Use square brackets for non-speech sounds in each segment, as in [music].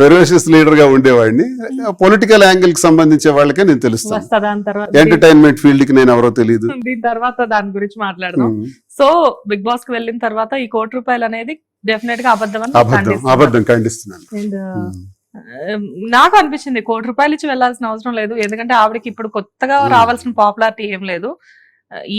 Ferocious లీడర్గా ఉండేవాడిని. Political యాంగిల్కి సంబంధించే వాళ్ళకే నేను తెలుస్తాను. ఎంటర్టైన్మెంట్ ఫీల్డ్కి నేను ఎవరో తెలియదు [laughs] దీని తర్వాత దాని గురించి మాట్లాడదాం. సో బిగ్ బాస్కి వెళ్ళిన తర్వాత ఈ కోటి రూపాయలు అనేది డెఫినెట్గా అబద్ధం అబద్ధం. అబద్ధం ఖండిస్తున్నాను. నాకు అనిపించింది కోటి రూపాయలు ఇచ్చి వెళ్ళాల్సిన అవసరం లేదు. ఎందుకంటే ఆవిడకి ఇప్పుడు కొత్తగా. రావాల్సిన పాపులారిటీ ఏం లేదు.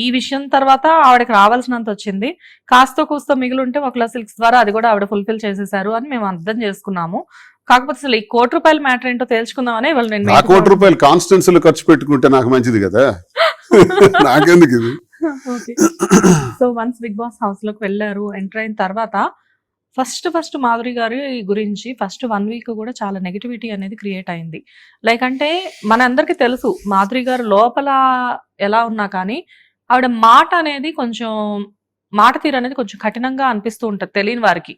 ఈ విషయం తర్వాత ఆవిడకి రావాల్సినంత వచ్చింది. కాస్త కూస్తో మిగిలి ఉంటే ఒకలా సిల్క్స్ ద్వారా అది కూడా ఆవిడ ఫుల్ఫిల్ చేసేసారు అని మేము అర్థం చేసుకున్నాము. కాకపోతే అసలు ఈ కోటి రూపాయల మ్యాటర్ ఏంటో తెలుసుకుందామని ఇవాళ నేను కోటి రూపాయలు కాన్స్టెన్సీలు ఖర్చు పెట్టుకుంటే నాకు మంచిది కదా? [laughs] నాకెందుకు ఇది? సో వన్స్ బిగ్ బాస్ హౌస్లోకి వెళ్ళారు ఎంటర్ అయిన తర్వాత ఫస్ట్ ఫస్ట్ మాధురి గారి గురించి ఫస్ట్ వన్ వీక్ కూడా చాలా నెగిటివిటీ అనేది క్రియేట్ అయింది. లైక్ అంటే మనందరికీ తెలుసు మాధురి గారు లోపల ఎలా ఉన్నా కానీ ఆవిడ మాట అనేది కొంచెం మాట తీరు అనేది కొంచెం కఠినంగా అనిపిస్తూ ఉంటది తెలియని వారికి.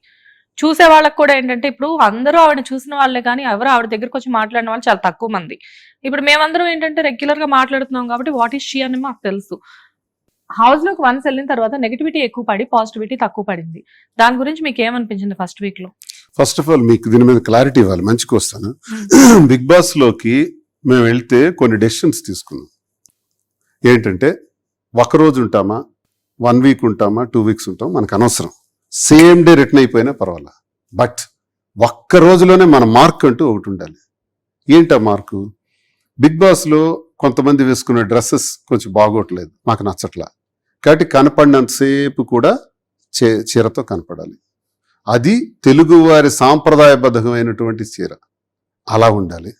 చూసే వాళ్ళకి కూడా ఏంటంటే ఇప్పుడు అందరూ ఆవిడ చూసిన వాళ్ళే కానీ ఎవరు ఆవిడ దగ్గరకు వచ్చి మాట్లాడిన వాళ్ళు చాలా తక్కువ మంది. ఇప్పుడు మేమందరం ఏంటంటే రెగ్యులర్గా మాట్లాడుతున్నాం కాబట్టి వాట్ ఈస్ షీ అని మాకు తెలుసు. హౌస్లోకి వన్స్ వెళ్ళిన తర్వాత నెగిటివిటీ ఎక్కువ పడి పాజిటివిటీ తక్కువ పడింది. దాని గురించి మీకు ఏమనిపించింది ఫస్ట్ వీక్లో? ఫస్ట్ ఆఫ్ ఆల్ మీకు దీని మీద క్లారిటీ ఇవ్వాలి మంచిగా వస్తాను. బిగ్ బాస్లోకి మేము వెళ్తే కొన్ని డెసిషన్స్ తీసుకున్నాం. ఏంటంటే ఒక రోజు ఉంటామా వన్ వీక్ ఉంటామా టూ వీక్స్ ఉంటాం మనకు అనవసరం. సేమ్ డే రిటర్న్ అయిపోయినా పర్వాలా? బట్ ఒక్క రోజులోనే మన మార్క్ అంటూ ఒకటి ఉండాలి. ఏంటా మార్కు? బిగ్ బాస్లో కొంతమంది వేసుకునే డ్రెస్సెస్ కొంచెం బాగోట్లేదు మాకు నచ్చట్లా. కాబట్టి కనపడినంతసేపు కూడా చే చీరతో కనపడాలి. అది తెలుగువారి సాంప్రదాయబద్ధమైనటువంటి చీర. అలా ఉండాలి.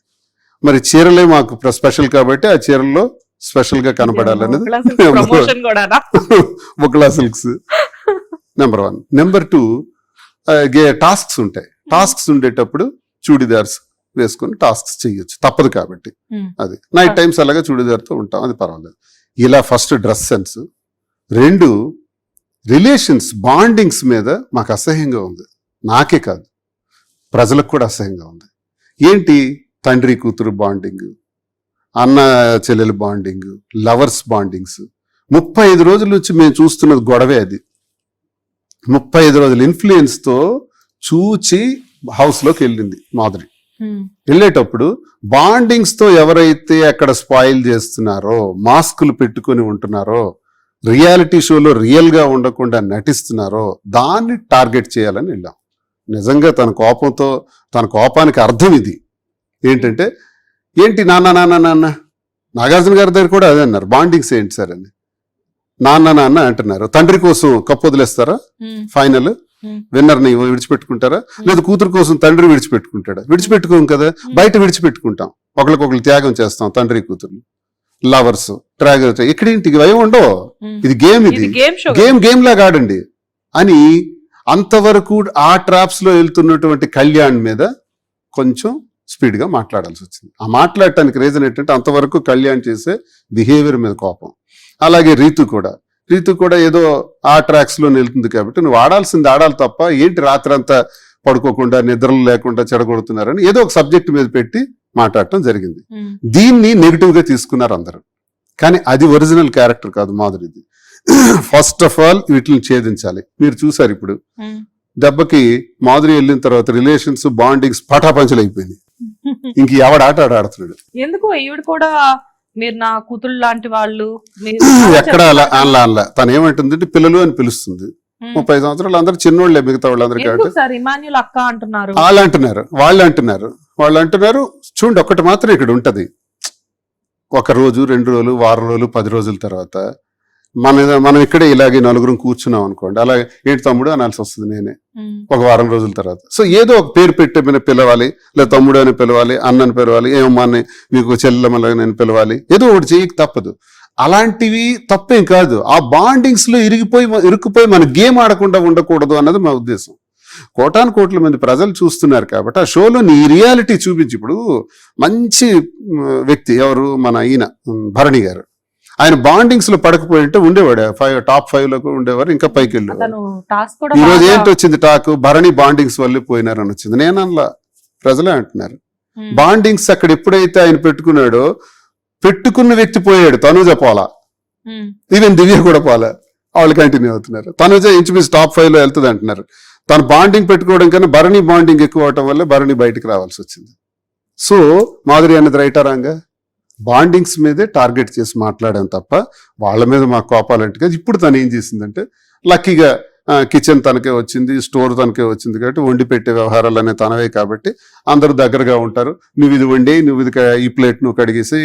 మరి చీరలే మాకు స్పెషల్ కాబట్టి ఆ చీరల్లో స్పెషల్గా కనపడాలనేది బుక్లా silks number one number two tasks ఉంటాయి. టాస్క్స్ ఉండేటప్పుడు చూడిదార్స్ వేసుకొని టాస్క్స్ చేయొచ్చు తప్పదు కాబట్టి. Hmm. అది. నైట్ టైమ్స్ అలాగే చూడిదార్తో ఉంటాం. అది పర్వాలేదు. ఇలా ఫస్ట్ డ్రెస్ సెన్స్ రెండు రిలేషన్స్ బాండింగ్స్ మీద మాకు అసహ్యంగా ఉంది. నాకే కాదు. ప్రజలకు కూడా అసహ్యంగా ఉంది. ఏంటి? తండ్రి కూతురు బాండింగ్ అన్న చెల్లెలు బాండింగ్ లవర్స్ బాండింగ్స్ ముప్పై ఐదు రోజుల నుంచి మేము చూస్తున్నది గొడవే అది. ముప్పై ఐదు రోజుల ఇన్ఫ్లుయెన్స్తో చూచి హౌస్లోకి వెళ్ళింది మాధురి. వెళ్ళేటప్పుడు బాండింగ్స్తో ఎవరైతే అక్కడ స్పాయిల్ చేస్తున్నారో మాస్కులు పెట్టుకొని ఉంటున్నారో రియాలిటీ షోలో రియల్గా ఉండకుండా నటిస్తున్నారో దాన్ని టార్గెట్ చేయాలని వెళ్ళాం. నిజంగా తన కోపంతో తన కోపానికి అర్థం ఇది. ఏంటంటే ఏంటి నాన్న నాన్న నాన్న? నాగార్జున గారి దగ్గర కూడా అదే అన్నారు బాండింగ్స్ ఏంటి సార్? అని. నాన్న నాన్న అంటున్నారు. తండ్రి కోసం కప్పు వదిలేస్తారా? ఫైనల్. విన్నర్ని విడిచిపెట్టుకుంటారా? లేదా కూతురు కోసం తండ్రి విడిచిపెట్టుకుంటాడా? విడిచిపెట్టుకోం కదా. బయట విడిచిపెట్టుకుంటాం. ఒకరికొకరు త్యాగం చేస్తాం తండ్రి కూతురు లవర్స్ ట్రాగర్ ఇక్కడ ఇంటికి భయం ఉండవు. ఇది గేమ్ ఇది. గేమ్ గేమ్ లాగా ఆడండి. అని అంతవరకు ఆ ట్రాప్స్లో వెళ్తున్నటువంటి కళ్యాణ్ మీద కొంచెం స్పీడ్గా మాట్లాడాల్సి వచ్చింది. ఆ మాట్లాడటానికి రీజన్ ఏంటంటే అంతవరకు కళ్యాణ్ చేసే బిహేవియర్ మీద కోపం. అలాగే రీతు కూడా. రీతు కూడా ఏదో ఆ ట్రాక్స్లో వెళ్తుంది కాబట్టి నువ్వు ఆడాల్సింది ఆడాలి తప్ప ఏంటి రాత్రి అంతా పడుకోకుండా నిద్రలు లేకుండా చెడగొడుతున్నారని ఏదో ఒక సబ్జెక్ట్ మీద పెట్టి మాట్లాడటం జరిగింది. దీన్ని నెగిటివ్గా తీసుకున్నారు అందరూ. కానీ అది ఒరిజినల్ క్యారెక్టర్ కాదు మాధురిది. ఫస్ట్ ఆఫ్ ఆల్ వీటిని ఛేదించాలి. మీరు చూసారు ఇప్పుడు. దెబ్బకి మాధురి వెళ్ళిన తర్వాత రిలేషన్స్ బాండింగ్స్ పటాపంచలు అయిపోయింది ఇంక ఎవడ ఆట ఆడ ఆడుతున్నాడు? ఎందుకు ఈవిడ కూడా మీరు నా కూతురు లాంటి వాళ్ళు [clears throat] ఎక్కడ అలా అలా అలా. తను ఏమంటుందంటే పిల్లలు అని పిలుస్తుంది. ముప్పై సంవత్సరాలు అందరూ చిన్నోళ్ళే మిగతా వాళ్ళందరూ కాబట్టి. అక్క అంటున్నారు? వాళ్ళు అంటున్నారు వాళ్ళు అంటున్నారు. వాళ్ళు అంటున్నారు చూడండి ఒక్కటి మాత్రం ఇక్కడ ఉంటది. ఒక రోజు రెండు రోజులు వారం రోజులు పది రోజుల తర్వాత మన మనం ఇక్కడే ఇలాగే నలుగురం కూర్చున్నాం అనుకోండి. అలాగే ఏంటి తమ్ముడు అనాల్సి వస్తుంది నేనే. ఒక వారం రోజుల తర్వాత. సో ఏదో ఒక పేరు పెట్టి పిలవాలి లేదా తమ్ముడు అని పిలవాలి అన్నని పిలవాలి ఏమమ్మా అని మీకు చెల్లెమ్మలని నేను పిలవాలి. ఏదో ఒకటి చేయక తప్పదు. అలాంటివి తప్పేం కాదు. ఆ బాండింగ్స్లో ఇరిగిపోయి ఇరుక్కుపోయి మన గేమ్ ఆడకుండా ఉండకూడదు అన్నది మా ఉద్దేశం. కోటాను కోట్ల మంది ప్రజలు చూస్తున్నారు కాబట్టి ఆ షోలో నీ రియాలిటీ చూపించి ఇప్పుడు మంచి వ్యక్తి ఎవరు? మన ఈయన భరణి గారు. ఆయన బాండింగ్స్లో పడకపోయి ఉంటే ఉండేవాడు. ఫైవ్ టాప్ ఫైవ్లో ఉండేవారు ఇంకా పైకి వెళ్ళేవారు కూడా ఈ రోజు ఏంటి వచ్చింది టాక్ భరణి బాండింగ్స్ వల్లే పోయినారని వచ్చింది. నేను అనలా ప్రజలే అంటున్నారు. బాండింగ్స్ అక్కడ ఎప్పుడైతే ఆయన పెట్టుకున్నాడో పెట్టుకున్న వ్యక్తి పోయాడు తనుజ పోలా. ఈవెన్ దివ్య కూడా పోలా. వాళ్ళు కంటిన్యూ అవుతున్నారు. తనుజ ఇంచుమించు టాప్ ఫైవ్లో వెళ్తుంది అంటున్నారు. తను బాండింగ్ పెట్టుకోవడం కన్నా భరణి బాండింగ్ ఎక్కువ అవటం వల్ల భరణి బయటికి రావాల్సి వచ్చింది. సో మాధురి అన్నది రైటా రాంగా? బాండింగ్స్ మీదే టార్గెట్ చేసి మాట్లాడాను తప్ప వాళ్ళ మీద మాకు కోపాలంటే కాదు. ఇప్పుడు తను ఏం చేసిందంటే లక్కీగా కిచెన్ తనకే వచ్చింది స్టోర్ తనకే వచ్చింది కాబట్టి వండి పెట్టే వ్యవహారాలు అనే తనవే కాబట్టి అందరూ దగ్గరగా ఉంటారు. నువ్వు ఇది వండి నువ్వు ఇది ఈ ప్లేట్ నువ్వు కడిగేసి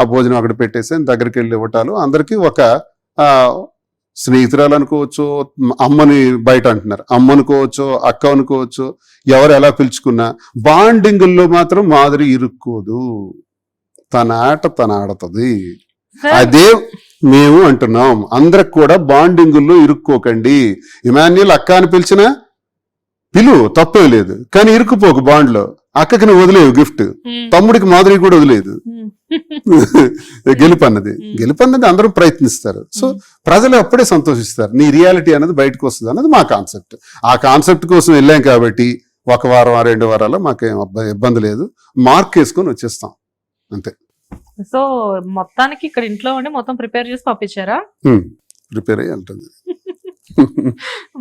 ఆ భోజనం అక్కడ పెట్టేసి దగ్గరికి వెళ్ళి ఇవ్వటాలు. అందరికీ ఒక స్నేహితురాలు అనుకోవచ్చు అమ్మని బయట అంటున్నారు. అమ్మ అనుకోవచ్చు అక్క అనుకోవచ్చు ఎవరు ఎలా పిలుచుకున్నా బాండింగుల్లో మాత్రం మాదిరి ఇరుక్కోదు. తన ఆట తన ఆడుతుంది అదే మేము అంటున్నాం. అందరికి కూడా బాండింగుల్లో ఇరుక్కోకండి. ఇమాన్యుల్ అక్క అని పిలిచినా పిలు తప్పే లేదు. కానీ ఇరుక్కుపోకు బాండ్లో. అక్కకి నువ్వు వదిలేవు గిఫ్ట్. తమ్ముడికి మాదిరి కూడా వదిలేదు. ఉమ్. గెలుపు అన్నది Hmm. గెలుపు అన్నది అందరూ ప్రయత్నిస్తారు. సో. ప్రజలు అప్పుడే సంతోషిస్తారు. నీ రియాలిటీ అనేది బయటకు వస్తుంది అన్నది మా కాన్సెప్ట్. ఆ కాన్సెప్ట్ కోసం వెళ్ళాం కాబట్టి ఒక వారం ఆ రెండు వారాల్లో మాకేం ఇబ్బంది లేదు. మార్క్ వేసుకొని వచ్చేస్తాం. అంతే. సో మొత్తానికి ఇక్కడ ఇంట్లో ఉండి మొత్తం ప్రిపేర్ చేసి పంపించారా? ప్రిపేర్ అయ్యి ఉంటుంది [laughs]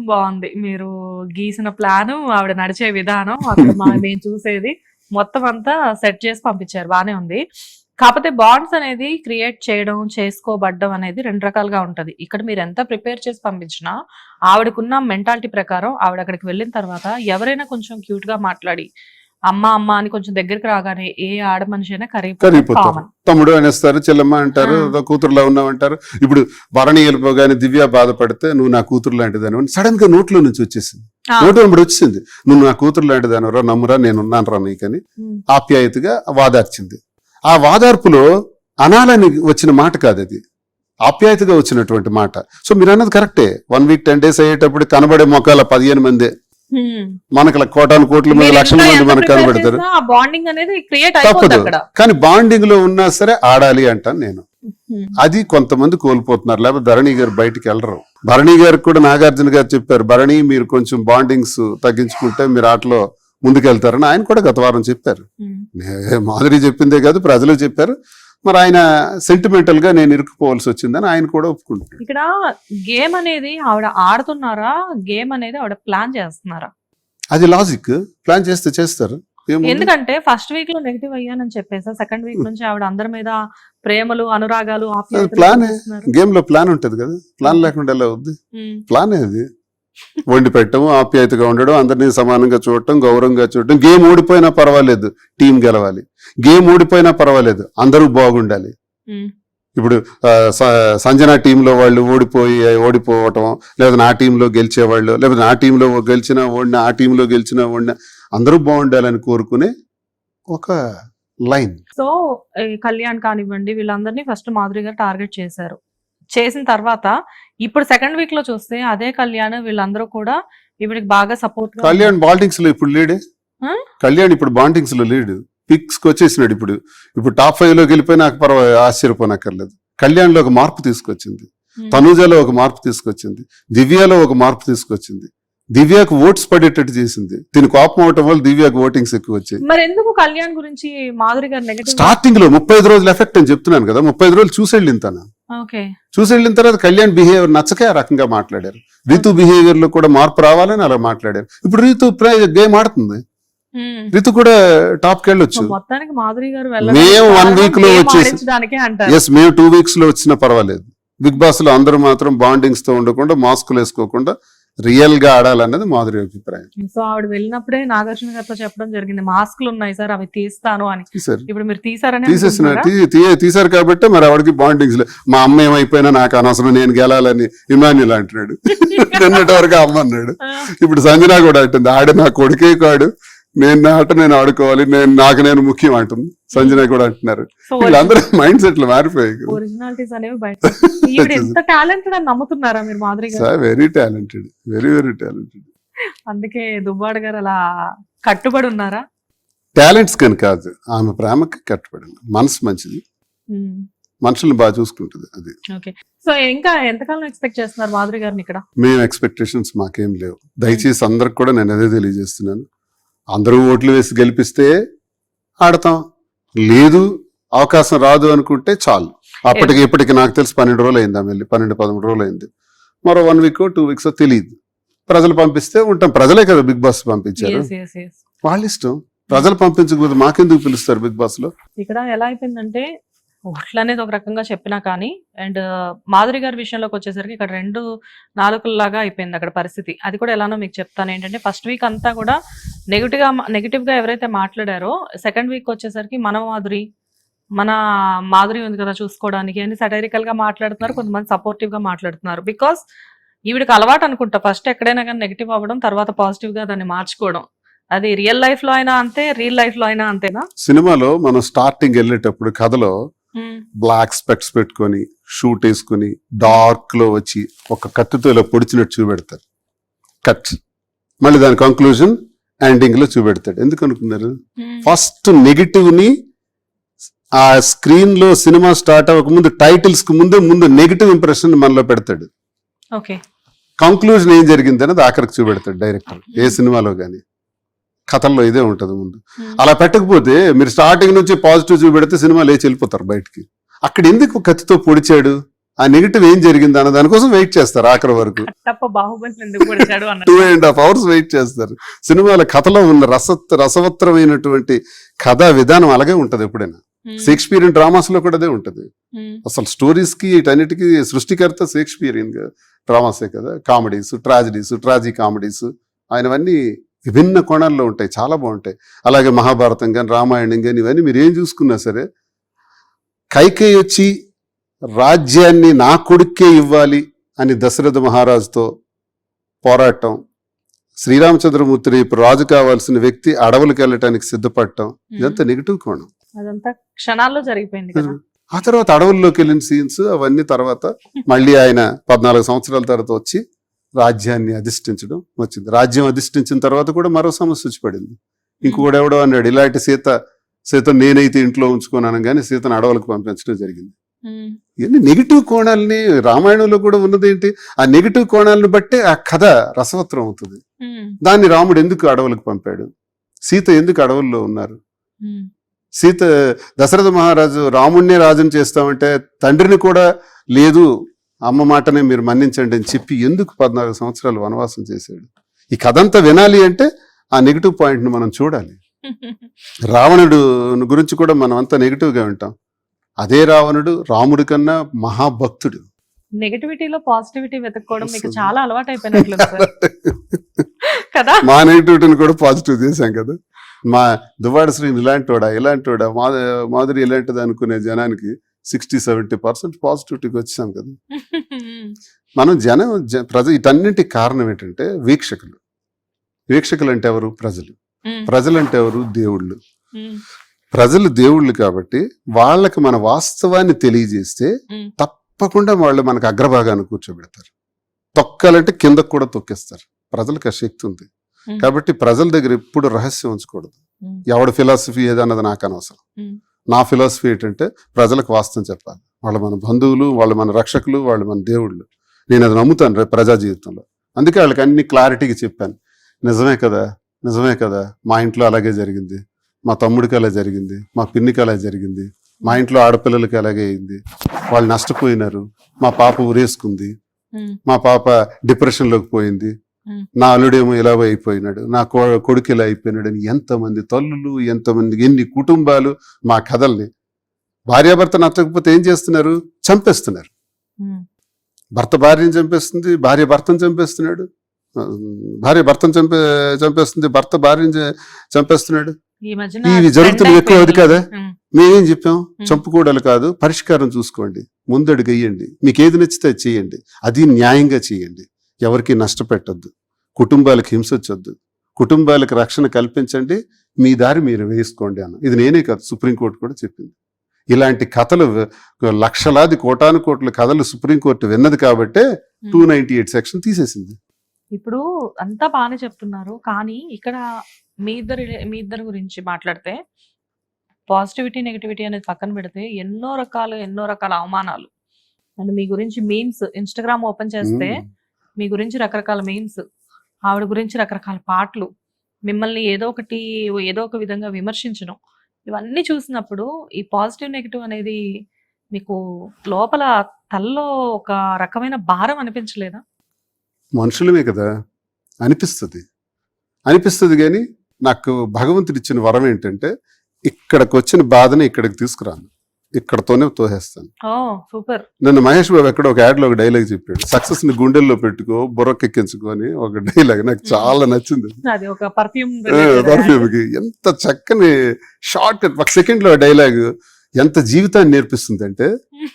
బాగుంది. మీరు గీసిన ప్లాన్ ఆవిడ నడిచే విధానం అక్కడ మా [laughs] మేము చూసేది మొత్తం అంతా సెట్ చేసి పంపించారు. బానే ఉంది. కాకపోతే బాండ్స్ అనేది క్రియేట్ చేయడం చేసుకోబడ్డం అనేది రెండు రకాలుగా ఉంటది. ఇక్కడ మీరు ఎంత ప్రిపేర్ చేసి పంపించినా ఆవిడకున్న మెంటాలిటీ ప్రకారం ఆవిడ అక్కడికి వెళ్ళిన తర్వాత ఎవరైనా కొంచెం క్యూట్గా మాట్లాడి అమ్మ అమ్మ అని కొంచెం దగ్గరికి రాగానే ఏ ఆడ మనిషి అయినా కరిగిపోతే కరిగిపోతారు తమ్ముడు అనేస్తారు చెల్లమ్మ అంటారు. కూతురులో ఉన్నావు అంటారు ఇప్పుడు భరణి వెళ్ళిపోగానే దివ్య బాధపడితే నువ్వు నా కూతురు లాంటిదని సడన్గా నోట్లో నుంచి వచ్చేసింది. నోటు వెంబడి వచ్చింది నువ్వు నా కూతురు లాంటిదాను రా నమ్మురా నేను రా నీకని ఆప్యాయతగా వాదార్చింది. ఆ వాదార్పులో అనాలని వచ్చిన మాట కాదు అది. ఆప్యాయతగా వచ్చినటువంటి మాట. సో మీరు అన్నది కరెక్టే. వన్ వీక్ టెన్ డేస్ అయ్యేటప్పుడు కనబడే మొక్కల పదిహేను మంది. మనకి కోటాను కోట్ల మంది లక్షల మంది మనకు కనబడతారు? బాండింగ్ అనేది క్రియేట్ తప్పదు. కానీ బాండింగ్లో ఉన్నా సరే ఆడాలి అంటాను నేను. అది కొంతమంది కోల్పోతున్నారు. లేకపోతే ధరణి గారు బయటికి వెళ్ళరు. భరణి గారికి కూడా నాగార్జున గారు చెప్పారు భరణి మీరు కొంచెం బాండింగ్స్ తగ్గించుకుంటే మీరు ఆటలో ముందుకెళ్తారని ఆయన కూడా గత వారం చెప్పారు. మాధురి చెప్పిందే కాదు ప్రజలు చెప్పారు. మరి ఆయన సెంటిమెంటల్గా నేను ఇరుక్కుపోవాల్సి వచ్చిందని ఆయన కూడా ఒప్పుకుంటున్నాడు. ఇక్కడ గేమ్ అనేది ఆవిడ ఆడుతున్నారా? గేమ్ అనేది ఆవిడ ప్లాన్ చేస్తున్నారా? అది లాజిక్ ప్లాన్ చేస్తే చేస్తారు? ఎందుకంటే ఫస్ట్ వీక్లో నెగిటివ్ అయ్యానని చెప్పేసి సెకండ్ వీక్ నుంచి ఆవిడ అందరి మీద ప్రేమలు అనురాగాలు ప్లానే. గేమ్లో ప్లాన్ ఉంటది కదా. ప్లాన్ లేకుండా ఎలా అవుద్ది? ఉమ్. ప్లాన్ అది. వండి పెట్టడం ఆప్యాయతగా ఉండడం అందరినీ సమానంగా చూడటం గౌరవంగా చూడటం. గేమ్ ఓడిపోయినా పర్వాలేదు టీం గెలవాలి. గేమ్ ఓడిపోయినా పర్వాలేదు అందరూ బాగుండాలి. ఇప్పుడు సంజన టీంలో వాళ్ళు ఓడిపోయి ఓడిపోవటం లేదా నా టీంలో గెలిచేవాళ్ళు లేదా నా టీంలో గెలిచిన ఓడిన ఆ టీంలో గెలిచిన ఓడిన అందరూ బాగుండాలని కోరుకునే ఒక లైన్. సో కళ్యాణ్ కానివ్వండి వీళ్ళందరినీ ఫస్ట్ మాధురి గారు టార్గెట్ చేశారు. చేసిన తర్వాత ఇప్పుడు సెకండ్ వీక్లో చూస్తే అదే కళ్యాణ్ వీళ్ళందరూ కూడా ఈవిడికి బాగా సపోర్ట్ కళ్యాణ్ బాల్టింగ్స్లో ఇప్పుడు లీడే? కళ్యాణ్ ఇప్పుడు బాల్టింగ్స్లో లీడు పిక్స్కి వచ్చేసినాడు ఇప్పుడు. ఇప్పుడు టాప్ ఫైవ్లోకి వెళ్ళిపోయి నాకు పర్వ ఆశ్చర్యపోనక్కర్లేదు. కళ్యాణ్లో ఒక మార్పు తీసుకొచ్చింది. తనూజలో ఒక మార్పు తీసుకొచ్చింది. దివ్యలో ఒక మార్పు తీసుకొచ్చింది. దివ్యకు ఓట్స్ పడేటట్టు చేసింది. దీని కోపం అవటం వల్ల దివ్యకు ఓటింగ్స్ ఎక్కువ వచ్చాయి మరి ఎందుకు కళ్యాణ్ గురించి మాధురి గారు నెగటివ్ స్టార్టింగ్లో ముప్పై ఐదు రోజులు ఎఫెక్ట్ అని చెప్తున్నాను కదా ముప్పై ఐదు రోజులు చూసి వెళ్ళిన తను. ఓకే. చూసి వెళ్ళిన తర్వాత కళ్యాణ్ బిహేవియర్ నచ్చకే ఆ రకంగా మాట్లాడారు. రీతు బిహేవియర్లో కూడా మార్పు రావాలని అలా మాట్లాడారు. ఇప్పుడు రీతు గేమ్ ఆడుతుంది. రీతు కూడా టాప్కి వెళ్ళొచ్చు. మొత్తానికి మాధురి గారు మేము one week లో వచ్చేసి- ఎస్ మేము టూ వీక్స్లో వచ్చినా పర్వాలేదు. బిగ్ బాస్లో అందరూ మాత్రం బాండింగ్స్తో ఉండకుండా మాస్కులు వేసుకోకుండా రియల్గా ఆడాలన్నది మాధురి అభిప్రాయం. సో ఆవిడ వెళ్ళినప్పుడే నాగార్జున గారితో చెప్పడం జరిగింది. మాస్కులు ఉన్నాయి సార్ అవి తీస్తాను అని. తీసారు ఇప్పుడు మీరు తీసారని తీసేసిన అనుకుంటున్నారా? తీ- తీ- తీశారు కాబట్టి మరి ఆవిడకి బాండింగ్స్ మా అమ్మ ఏమైపోయినా నాకు అనవసరం నేను గెలాలని ఇమాన్యుల్ అంటున్నాడు. [laughs] నిన్నటి వరకు అమ్మ అన్నాడు. ఇప్పుడు సంజన కూడా అంటుంది ఆడ నా కొడుకే కాడు. నేను నా ఆట నేను ఆడుకోవాలి నేను నాకు నేను ముఖ్యం అంటుంది. సంజన కూడా అంటున్నారు. వీళ్ళందరూ మైండ్ సెట్లు మారిపోయాయి very talented very very talented అందుకే దుబ్బాడ గారు అలా కట్టుబడి ఉన్నారా? టాలెంట్స్ కని కాదు ఆమె ప్రేమకి కట్టుబడి మనసు మంచిది. మనుషుల్ని బాగా చూసుకుంటుంది అది. ఓకే సో ఇంకా ఎంతకాలం ఎక్స్పెక్ట్ చేస్తున్నారు మాధురి గారిని ఇక్కడ? మేము ఎక్స్పెక్టేషన్స్ మాకేం లేవు. దయచేసి అందరికి కూడా నేను అదే తెలియజేస్తున్నాను. అందరూ ఓట్లు వేసి గెలిపిస్తే ఆడతాం. లేదు అవకాశం రాదు అనుకుంటే చాలు. అప్పటికి ఇప్పటికి నాకు తెలిసి పన్నెండు రోజులు అయింది ఆమె వెళ్ళి. పన్నెండు పదమూడు రోజులు అయింది మరో వన్ వీక్ టూ వీక్స్ తెలియదు ప్రజలు పంపిస్తే ఉంటాం. ప్రజలే కదా బిగ్ బాస్ పంపించారు. వాళ్ళ ఇష్టం ప్రజలు పంపించకపోతే మాకెందుకు పిలుస్తారు బిగ్ బాస్లో ఇక్కడ ఎలా అయిపోయిందంటే ఓట్లు అనేది ఒక రకంగా చెప్పినా కానీ అండ్ మాధురి గారి విషయంలోకి వచ్చేసరికి ఇక్కడ రెండు నాలుగులాగా అయిపోయింది అక్కడ పరిస్థితి. అది కూడా ఎలానో మీకు చెప్తాను. ఏంటంటే ఫస్ట్ వీక్ అంతా కూడా నెగిటివ్గా గా నెగిటివ్గా ఎవరైతే మాట్లాడారో సెకండ్ వీక్ వచ్చేసరికి మన మాధురి మన మాధురి ఉంది కదా చూసుకోవడానికి అని సటైరికల్గా గా మాట్లాడుతున్నారు కొంతమంది సపోర్టివ్గా మాట్లాడుతున్నారు. బికాస్ ఈవిడికి అలవాటు అనుకుంటా ఫస్ట్ ఎక్కడైనా కానీ నెగిటివ్ అవ్వడం తర్వాత పాజిటివ్గా దాన్ని మార్చుకోవడం. అది రియల్ లైఫ్లో అయినా అంతే రియల్ లైఫ్లో అయినా అంతేనా? సినిమాలో మనం స్టార్టింగ్ వెళ్ళేటప్పుడు కథలో బ్లాక్ స్పెక్ట్స్ పెట్టుకొని షూట్ వేసుకొని డార్క్లో వచ్చి ఒక కత్తితో ఇలా పొడిచినట్టు చూపెడతారు కట్ మళ్ళీ దాని కంక్లూజన్ ఎండింగ్లో చూపెడతాడు. ఎందుకు అనుకున్నారు? ఫస్ట్ నెగిటివ్ని ఆ స్క్రీన్లో సినిమా స్టార్ట్ అవ్వక ముందు టైటిల్స్కి ముందే ముందు నెగిటివ్ ఇంప్రెషన్ మనలో పెడతాడు. ఓకే కంక్లూజన్ ఏం జరిగింది అనేది ఆఖరికి చూపెడతాడు డైరెక్టర్ ఏ సినిమాలో గానీ. కథల్లో ఇదే ఉంటది ముందు. అలా పెట్టకపోతే మీరు స్టార్టింగ్ నుంచి పాజిటివ్ చూపెడితే సినిమా లేచి వెళ్ళిపోతారు బయటికి. అక్కడ ఎందుకు కత్తితో పొడిచాడు? ఆ నెగిటివ్ ఏం జరిగింది అన్న దానికోసం వెయిట్ చేస్తారు ఆఖరి వరకు. Two and half hours wait చేస్తారు. సినిమాల కథలో ఉన్న రస రసవత్తరమైనటువంటి కథా విధానం అలాగే ఉంటది ఎప్పుడైనా. షేక్స్పియరియన్ డ్రామాస్లో కూడా అదే ఉంటది. ఉమ్, అసలు స్టోరీస్కి వీటన్నిటికీ సృష్టికర్త షేక్స్పియరియన్ డ్రామాసే కదా. కామెడీస్ ట్రాజిడీస్ ట్రాజీ కామెడీస్ ఆయనవన్నీ విభిన్న కోణాల్లో ఉంటాయి చాలా బాగుంటాయి. అలాగే మహాభారతం కానీ రామాయణం కానీ ఇవన్నీ మీరు ఏం చూసుకున్నా సరే కైకేయి వచ్చి రాజ్యాన్ని నా కొడుక్కే ఇవ్వాలి అని దశరథ మహారాజుతో పోరాటం శ్రీరామచంద్రమూర్తి రేపు రాజు కావాల్సిన వ్యక్తి అడవులకు వెళ్ళటానికి సిద్ధపడటం ఇదంతా నెగిటివ్ కోణం. అదంతా క్షణాల్లో జరిగిపోయింది ఆ తర్వాత అడవుల్లోకి వెళ్ళిన సీన్స్ అవన్నీ తర్వాత మళ్ళీ ఆయన పద్నాలుగు సంవత్సరాల తర్వాత వచ్చి రాజ్యాన్ని అధిష్ఠించడం వచ్చింది. రాజ్యం అధిష్ఠించిన తర్వాత కూడా మరో సమస్య వచ్చి పడింది. ఇంకొకడు ఎవడో అన్నాడు ఇలాంటి సీత సీత నేనైతే ఇంట్లో ఉంచుకున్నాను కానీ సీతను అడవులకు పంపించడం జరిగింది. ఇవన్నీ నెగిటివ్ కోణాలని రామాయణంలో కూడా ఉన్నది ఏంటి? ఆ నెగిటివ్ కోణాలను బట్టే ఆ కథ రసవత్రం అవుతుంది. దాన్ని రాముడు ఎందుకు అడవులకు పంపాడు? సీత ఎందుకు అడవుల్లో ఉన్నారు? సీత దశరథ మహారాజు రాముణ్ణే రాజుని చేస్తామంటే తండ్రిని కూడా లేదు అమ్మ మాటనే మీరు మన్నించండి అని చెప్పి ఎందుకు పద్నాలుగు సంవత్సరాలు వనవాసం చేశాడు? ఈ కథ అంతా వినాలి అంటే ఆ నెగిటివ్ పాయింట్ని మనం చూడాలి. [laughs] రావణుడు గురించి కూడా మనం అంతా నెగిటివ్గా వింటాం. అదే రావణుడు రాముడి కన్నా మహాభక్తుడు. నెగటివిటీలో పాజిటివిటీ వెతుక్కోవడం మీకు. చాలా అలవాటు అయిపోయినట్లు [laughs] కదా? మా నెగిటివిటీని కూడా పాజిటివ్ చేశాం కదా. మా దువ్వాడ శ్రీని ఇలాంటోడా ఇలాంటోడా మా మాధురి ఇలాంటిది అనుకునే జనానికి సిక్స్టీ సెవెంటీ పర్సెంట్ పాజిటివిటీకి వచ్చాం కదా. [laughs] మనం జనం ప్రజ వీటన్నింటికి కారణం ఏంటంటే వీక్షకులు. వీక్షకులు అంటే ఎవరు? ప్రజలు. ప్రజలు అంటే ఎవరు? దేవుళ్ళు. ప్రజలు దేవుళ్ళు కాబట్టి వాళ్ళకి మన వాస్తవాన్ని తెలియజేస్తే తప్పకుండా వాళ్ళు మనకు అగ్రభాగాన్ని కూర్చోబెడతారు. తొక్కాలంటే కిందకు కూడా తొక్కేస్తారు. ప్రజలకు ఆ శక్తి ఉంది. కాబట్టి ప్రజల దగ్గర ఎప్పుడు రహస్యం ఉంచకూడదు. ఎవడ ఫిలాసఫీ ఏదన్నది నాకు అనవసరం. నా ఫిలాసఫీ ఏంటంటే ప్రజలకు వాస్తవం చెప్పాలి. వాళ్ళు మన బంధువులు వాళ్ళు మన రక్షకులు వాళ్ళు మన దేవుళ్ళు. నేను అది నమ్ముతాను రేపు ప్రజా జీవితంలో. అందుకే వాళ్ళకి అన్ని క్లారిటీగా చెప్పాను. నిజమే కదా? నిజమే కదా? మా ఇంట్లో అలాగే జరిగింది. మా తమ్ముడికి అలా జరిగింది. మా పిన్నికి అలా జరిగింది. మా ఇంట్లో ఆడపిల్లలకి అలాగే అయింది. వాళ్ళు నష్టపోయినారు. మా పాప ఉరేసుకుంది మా పాప డిప్రెషన్లోకి పోయింది. నా అల్లుడేమో ఇలా అయిపోయినాడు నా కొడుకు ఇలా అయిపోయినాడు అని ఎంతమంది తల్లులు ఎంతమంది ఎన్ని కుటుంబాలు మా కథల్ని భార్యాభర్త నచ్చకపోతే ఏం చేస్తున్నారు? చంపేస్తున్నారు. భర్త భార్యను చంపేస్తుంది భార్య భర్తను చంపేస్తున్నాడు. భార్య భర్తను చంపే చంపేస్తుంది భర్త భార్యను చంపేస్తున్నాడు. ఇవి జరుగుతున్నవి trend ఎక్కువ అది. కదా? మేమేం చెప్పాం? చంపుకోవడాలు కాదు పరిష్కారం చూసుకోండి ముందడుగు వేయండి మీకు ఏది నచ్చితే అది చేయండి అది న్యాయంగా చేయండి ఎవరికి నష్టపెట్టద్దు. కుటుంబాలకు హింసొచ్చొద్దు కుటుంబాలకు రక్షణ కల్పించండి. మీ దారి మీరు వేసుకోండి అన్న. ఇది నేనే కాదు సుప్రీంకోర్టు కూడా చెప్పింది. ఇలాంటి కథలు లక్షలాది కోటాను కోట్ల కథలు సుప్రీంకోర్టు విన్నది కాబట్టే. టూ నైన్టీ ఎయిట్ సెక్షన్ తీసేసింది. ఇప్పుడు అంతా బాగానే చెప్తున్నారు. కానీ ఇక్కడ మీ ఇద్దరు మీ ఇద్దరు గురించి మాట్లాడితే పాజిటివిటీ నెగిటివిటీ అనేది పక్కన పెడితే ఎన్నో రకాల ఎన్నో రకాల అవమానాలు. అండ్ మీ గురించి మీమ్స్ ఇన్స్టాగ్రామ్ ఓపెన్ చేస్తే. మీ గురించి రకరకాల మీమ్స్. ఆవిడ గురించి రకరకాల పాటలు మిమ్మల్ని ఏదో ఒకటి ఏదో ఒక విధంగా విమర్శించడం ఇవన్నీ చూసినప్పుడు ఈ పాజిటివ్ నెగిటివ్ అనేది మీకు లోపల తల్లో ఒక రకమైన భారం అనిపించలేదా? మనుషులమే కదా అనిపిస్తుంది. అనిపిస్తుంది కానీ నాకు భగవంతుడిచ్చిన వరం ఏంటంటే ఇక్కడికి వచ్చిన బాధని ఇక్కడికి తీసుకురాను. ఇక్కడతోనే తోసేస్తాను. సూపర్. నిన్న మహేష్ బాబు ఎక్కడ ఒక యాడ్లో ఒక డైలాగ్ చెప్పాడు. సక్సెస్ని గుండెల్లో పెట్టుకో బుర్రకెక్కించుకొని ఒక డైలాగ్ నాకు చాలా నచ్చింది. పర్ఫ్యూమ్ పర్ఫ్యూమ్కి ఎంత చక్కని షార్ట్ కట్ ఒక సెకండ్లో డైలాగ్ ఎంత జీవితాన్ని నేర్పిస్తుంది అంటే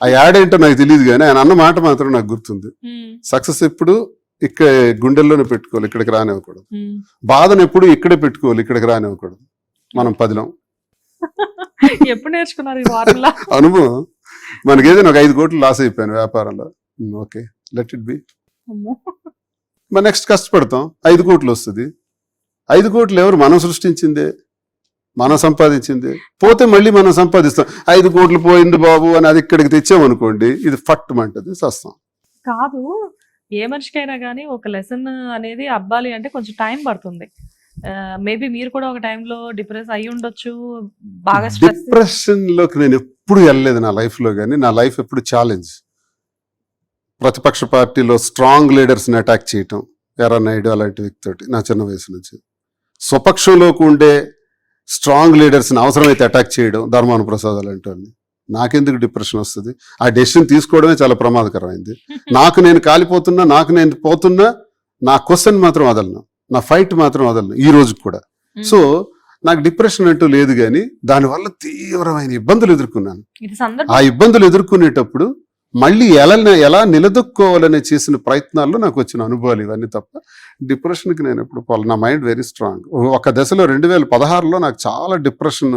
ఆ యాడ్ ఏంటో నాకు తెలియదు కానీ ఆయన అన్న మాట మాత్రం నాకు గుర్తుంది. సక్సెస్ ఎప్పుడు ఇక్కడ గుండెల్లోనే పెట్టుకోవాలి ఇక్కడికి రానివ్వకూడదు. బాధను ఎప్పుడు ఇక్కడే పెట్టుకోవాలి ఇక్కడికి రానివ్వకూడదు. మనం పదిలం. [laughs] ఎప్పుడు నేర్చుకున్నారు ఈ వారంలో అనుభవం. మనకి ఏదైనా ఒక ఐదు కోట్లు లాస్ అయిపోయాను వ్యాపారంలో. ఓకే. Let it be. మరి నెక్స్ట్ కష్టపడతాం. ఐదు కోట్లు వస్తుంది. ఐదు కోట్లు ఎవరు మనం సృష్టించిందే? మనం సంపాదించింది? పోతే మళ్ళీ మనం సంపాదిస్తాం. ఐదు కోట్లు పోయింది బాబు అని అది ఇక్కడికి తెచ్చామనుకోండి ఇది ఫట్ మంటది సస్తాం కాదు ఏ మనిషికైనా కానీ ఒక లెసన్ అనేది అవ్వాలి అంటే కొంచెం టైం పడుతుంది. మేబీ మీరు కూడా ఒక టైంలో డిప్రెస్ అయి ఉండొచ్చు. బాగా డిప్రెషన్లోకి నేను ఎప్పుడు వెళ్ళలేదు నా లైఫ్లో కానీ నా లైఫ్ ఎప్పుడు ఛాలెంజ్ ప్రతిపక్ష పార్టీలో స్ట్రాంగ్ లీడర్స్ని అటాక్ చేయటం ఎర్ర నాయుడు అలాంటి వ్యక్తితోటి నా చిన్న వయసు నుంచి. స్వపక్షంలోకి ఉండే స్ట్రాంగ్ లీడర్స్ని అవసరమైతే అటాక్ చేయడం ధర్మాన ప్రసాద్ అలాంటి వాళ్ళని. నాకెందుకు డిప్రెషన్ వస్తుంది? ఆ డెసిషన్ తీసుకోవడమే చాలా ప్రమాదకరమైంది. [laughs] నాకు నేను కాలిపోతున్నా నాకు నేను పోతున్నా నా క్వశ్చన్ మాత్రం వదలను. నా ఫైట్ మాత్రం వదలను ఈ రోజు కూడా. సో నాకు డిప్రెషన్ అంటూ లేదు కానీ దానివల్ల తీవ్రమైన ఇబ్బందులు ఎదుర్కొన్నాను. ఆ ఇబ్బందులు ఎదుర్కొనేటప్పుడు మళ్ళీ ఎలా ఎలా నిలదొక్కోవాలని చేసిన ప్రయత్నాల్లో నాకు వచ్చిన అనుభవాలు ఇవన్నీ తప్ప డిప్రెషన్కి నేను ఎప్పుడు పోలే. నా మైండ్ వెరీ స్ట్రాంగ్ ఒక దశలో రెండు వేల పదహారులో నాకు చాలా డిప్రెషన్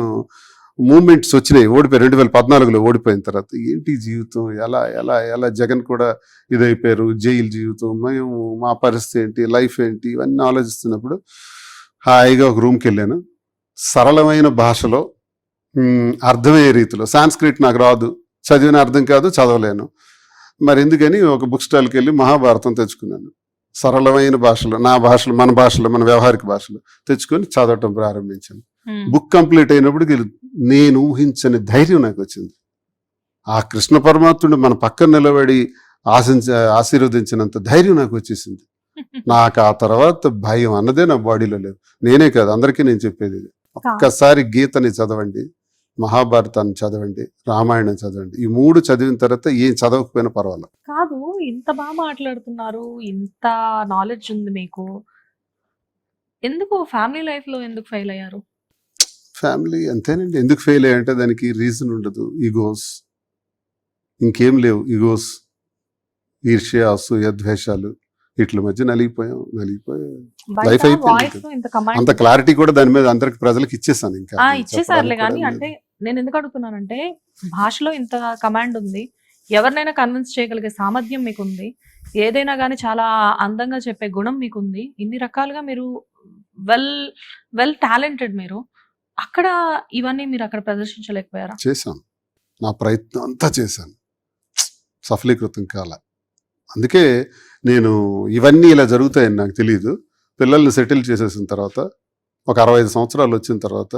మూమెంట్స్ వచ్చినాయి ఓడిపోయి రెండు వేల పద్నాలుగులో ఓడిపోయిన తర్వాత ఏంటి జీవితం? ఎలా ఎలా ఎలా జగన్ కూడా ఇదైపోయారు? జైలు జీవితం మేము మా పరిస్థితి ఏంటి? లైఫ్ ఏంటి? ఇవన్నీ ఆలోచిస్తున్నప్పుడు హాయిగా ఒక రూమ్కి వెళ్ళాను. సరళమైన భాషలో అర్థమయ్యే రీతిలో సాంస్క్రిట్ నాకు రాదు. చదివిన అర్థం కాదు చదవలేను. మరి ఎందుకని ఒక బుక్ స్టాల్కి వెళ్ళి మహాభారతం తెచ్చుకున్నాను. సరళమైన భాషలో నా భాషలో మన భాషలో మన వ్యవహారిక భాషలో తెచ్చుకొని చదవటం ప్రారంభించాను. బుక్ కంప్లీట్ అయినప్పుడు నేను ఊహించని ధైర్యం నాకు వచ్చింది. ఆ కృష్ణ పరమాత్ముడు మన పక్కన నిలబడి ఆశించ ఆశీర్వదించినంత ధైర్యం నాకు వచ్చేసింది. [laughs] నాకు ఆ తర్వాత భయం అన్నదే నా బాడీలో లేదు నేనే కాదు అందరికీ నేను చెప్పేది. ఒక్కసారి గీతని చదవండి. మహాభారతాన్ని చదవండి రామాయణం చదవండి. ఈ మూడు చదివిన తర్వాత ఏం చదవకపోయినా పర్వాలేదు. కాదు ఇంత బాగా మాట్లాడుతున్నారు ఇంత నాలెడ్జ్ ఉంది మీకు. ఎందుకు ఫ్యామిలీ లైఫ్లో ఎందుకు ఫెయిల్ అయ్యారు? ఫ్యామిలీ అంతేనండి. ఎందుకు ఫెయిల్ అయ్యంటే దానికి రీజన్ ఉండదు. ఈగోస్ ఇంకేం లేవు. ఈగోస్ ఈర్ష్య అసూయ ద్వేషాలు వీటి మధ్య నలిగిపోయాం. నలిగిపోయాం బయట అయిపోయింది అంత క్లారిటీ కూడా దాని మీద అందరికి ప్రజలకు ఇచ్చేసాను ఇంకా. ఇచ్చేసారులే కానీ అంటే నేను ఎందుకు అడుగుతున్నానంటే భాషలో ఇంత కమాండ్ ఉంది. ఎవరినైనా కన్విన్స్ చేయగలిగే సామర్థ్యం మీకు ఉంది ఏదైనా కానీ చాలా అందంగా చెప్పే గుణం మీకు ఉంది ఇన్ని రకాలుగా మీరు వెల్ వెల్ టాలెంటెడ్ మీరు. అక్కడ ఇవన్నీ మీరు అక్కడ ప్రదర్శించలేకపోయారా? చేశాను. నా ప్రయత్నం అంతా చేశాను. సఫలీకృతం కాల. అందుకే నేను ఇవన్నీ ఇలా జరుగుతాయని నాకు తెలియదు పిల్లల్ని సెటిల్ చేసేసిన తర్వాత ఒక అరవై ఐదు సంవత్సరాలు వచ్చిన తర్వాత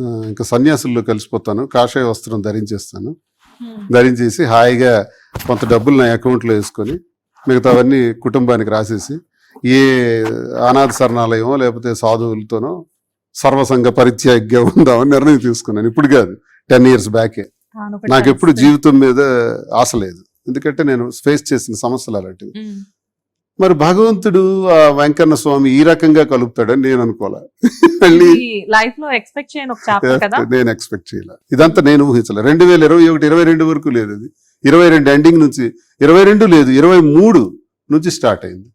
ఇంకా సన్యాసుల్లో కలిసిపోతాను. కాషాయ వస్త్రం ధరించేస్తాను. ధరించేసి హాయిగా కొంత డబ్బులు నా అకౌంట్లో వేసుకొని మిగతావన్నీ కుటుంబానికి రాసేసి ఏ అనాథ శరణాలయమో లేకపోతే సాధువులతోనో సర్వసంగ పరిత్యాగ్యం ఉందామని నిర్ణయం తీసుకున్నాను. ఇప్పుడు కాదు టెన్ ఇయర్స్ బ్యాకే. నాకు ఎప్పుడు జీవితం మీద ఆశ లేదు. ఎందుకంటే నేను ఫేస్ చేసిన సమస్యలు అలాంటివి. మరి భగవంతుడు ఆ వెంకన్న స్వామి ఈ రకంగా కలుపుతాడని నేను అనుకోలే. మళ్ళీ ఈ లైఫ్లో ఎక్స్పెక్ట్ చేయని నేను ఎక్స్పెక్ట్ చేయలే. ఇదంతా నేను ఊహించలే. రెండు వేల ఇరవై ఒకటి ఇరవై రెండు వరకు లేదు అది. ఇరవై రెండు ఎండింగ్ నుంచి ఇరవై రెండు లేదు ఇరవై మూడు నుంచి స్టార్ట్ అయింది.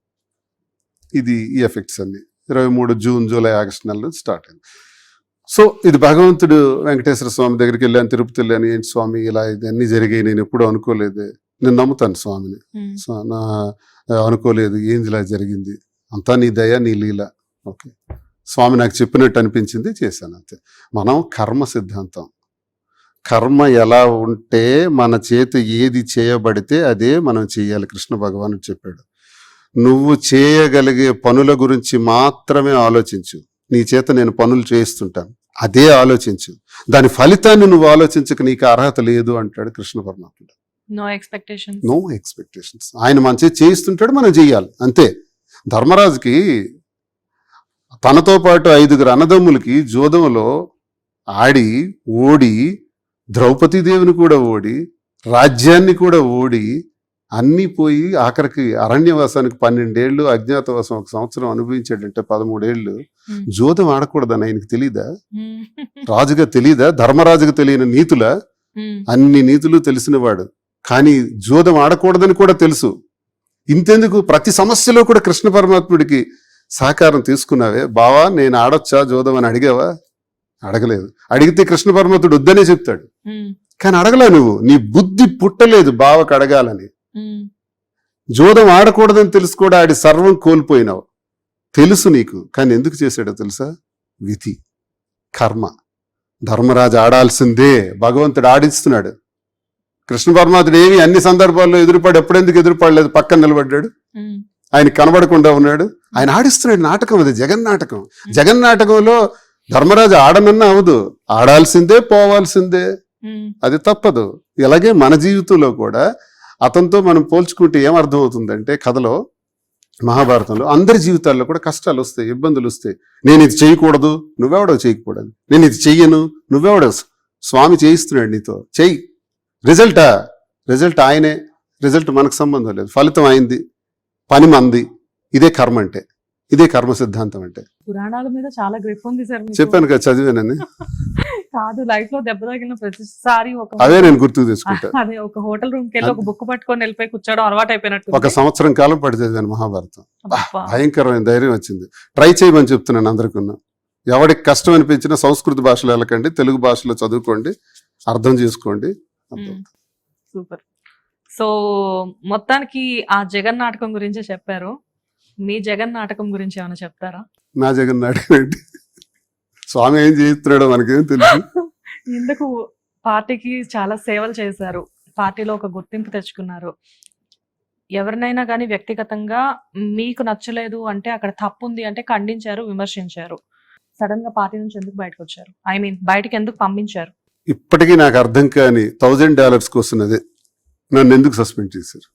ఇది ఈ ఎఫెక్ట్స్ అన్ని. ఇరవై మూడు జూన్ జూలై ఆగస్ట్ నెల నుంచి స్టార్ట్ అయింది. సో ఇది భగవంతుడు వెంకటేశ్వర స్వామి దగ్గరికి వెళ్ళాను తిరుపతి వెళ్ళాను ఏంటి స్వామి ఇలా ఇది అన్ని జరిగాయి నేను ఎప్పుడూ అనుకోలేదు. నేను నమ్ముతాను స్వామిని. నా అనుకోలేదు ఏంది ఇలా జరిగింది? అంతా నీ దయ నీ లీల. ఓకే. స్వామి నాకు చెప్పినట్టు అనిపించింది చేశాను అంతే. మనం కర్మ సిద్ధాంతం. కర్మ ఎలా ఉంటే మన చేతి ఏది చేయబడితే అదే మనం చేయాలి కృష్ణ భగవానుడు చెప్పాడు. నువ్వు చేయగలిగే పనుల గురించి మాత్రమే ఆలోచించు. నీ చేత నేను పనులు చేయిస్తుంటాను అదే ఆలోచించు. దాని ఫలితాన్ని నువ్వు ఆలోచించక నీకు అర్హత లేదు అంటాడు కృష్ణ పరమాత్ముడు. నో ఎక్స్పెక్టేషన్ నో ఎక్స్పెక్టేషన్స్ ఆయన మన చేతి చేయిస్తుంటాడు మనం చెయ్యాలి అంతే. ధర్మరాజుకి తనతో పాటు ఐదుగురు అన్నదమ్ములకి జోదంలో ఆడి ఓడి ద్రౌపదీదేవిని కూడా ఓడి రాజ్యాన్ని కూడా ఓడి అన్నీ పోయి ఆఖరికి అరణ్యవాసానికి పన్నెండేళ్ళు అజ్ఞాతవాసం ఒక సంవత్సరం అనుభవించాడంటే పదమూడేళ్ళు. ఉమ్, జోదం ఆడకూడదని ఆయనకి తెలీదా? ఉమ్, [laughs] రాజుగా తెలీదా? ధర్మరాజుగా తెలియని నీతుల? ఉమ్, అన్ని నీతులు తెలిసినవాడు కానీ జోదం ఆడకూడదని కూడా తెలుసు. ఇంతెందుకు ప్రతి సమస్యలో కూడా కృష్ణ పరమాత్ముడికి సహకారం తీసుకున్నావే? బావా నేను ఆడొచ్చా జోదం అని అడిగావా? అడగలేదు. అడిగితే కృష్ణ పరమాత్ముడు వద్దనే చెప్తాడు. కానీ అడగలా నువ్వు. నీ బుద్ధి పుట్టలేదు బావకు అడగాలని. జోదం ఆడకూడదని తెలుసు కూడా ఆడి సర్వం కోల్పోయినావు. తెలుసు నీకు. కానీ ఎందుకు చేశాడో తెలుసా? విధి. కర్మ. ధర్మరాజు ఆడాల్సిందే. భగవంతుడు ఆడిస్తున్నాడు. కృష్ణ పరమాత్ముడు ఏమి అన్ని సందర్భాల్లో ఎదురుపడి ఎప్పుడెందుకు ఎదురుపడలేదు పక్కన నిలబడ్డాడు. ఆయన కనబడకుండా ఉన్నాడు. ఆయన ఆడిస్తున్నాడు నాటకం అది జగన్ నాటకం. జగన్ నాటకంలో ధర్మరాజు ఆడనన్నా అవదు. ఆడాల్సిందే పోవాల్సిందే. అది తప్పదు. ఇలాగే మన జీవితంలో కూడా అతనితో మనం పోల్చుకుంటే ఏమర్థం అవుతుందంటే కథలో మహాభారతంలో అందరి జీవితాల్లో కూడా కష్టాలు వస్తాయి ఇబ్బందులు వస్తాయి. నేను ఇది చేయకూడదు నువ్వెవడో చేయకూడదు. నేను ఇది చెయ్యను నువ్వెవడో స్వామి చేయిస్తున్నాడు నీతో. చెయ్యి. రిజల్టా రిజల్ట్ ఆయనే. రిజల్ట్ మనకు సంబంధం లేదు. ఫలితం అయింది. పని మంది. ఇదే కర్మ అంటే. ఇదే కర్మ సిద్ధాంతం అంటే. పురాణాల మీద చాలా గ్రిప్ ఉంది సార్. చెప్పాను కదా చదివానని. కాదు లైఫ్లో దెబ్బ తగిలిన ప్రతిసారి ఒక అవే నేను గుర్తుకు తెచ్చుకుంటా. [laughs] అదే ఒక హోటల్ రూమ్కి ఒక బుక్ పట్టుకొని వెళ్ళిపోయి కూర్చోవడం అలవాటు అయిపోయినట్టు ఒక సంవత్సరం కాలం పడి చదివాను మహాభారతం. భయంకరమైన ధైర్యం వచ్చింది. ట్రై చేయమని చెప్తున్నాను అందరికీ ఎవరికి కష్టం అనిపించినా సంస్కృత భాషలో వెళ్ళకండి తెలుగు భాషలో చదువుకోండి అర్థం చేసుకోండి. సూపర్. సో మొత్తానికి ఆ జగన్ నాటకం గురించే చెప్పారు. మీ జగన్ నాటకం గురించి ఏమైనా చెప్తారా? నా జగన్ నాటకం స్వామి ఏం చేస్తున్నాడో మనకేం తెలుసు ఇందుకు [laughs] పార్టీకి చాలా సేవలు చేశారు. పార్టీలో ఒక గుర్తింపు తెచ్చుకున్నారు. ఎవరినైనా కానీ వ్యక్తిగతంగా మీకు నచ్చలేదు అంటే అక్కడ తప్పు ఉంది అంటే ఖండించారు విమర్శించారు. సడన్గా పార్టీ నుంచి ఎందుకు బయటకు వచ్చారు ఐ మీన్ బయటకి ఎందుకు పంపించారు? ఇప్పటికీ నాకు అర్థం కాని థౌజండ్ డాలర్స్ కోసం అదే నన్ను ఎందుకు సస్పెండ్ చేశారు?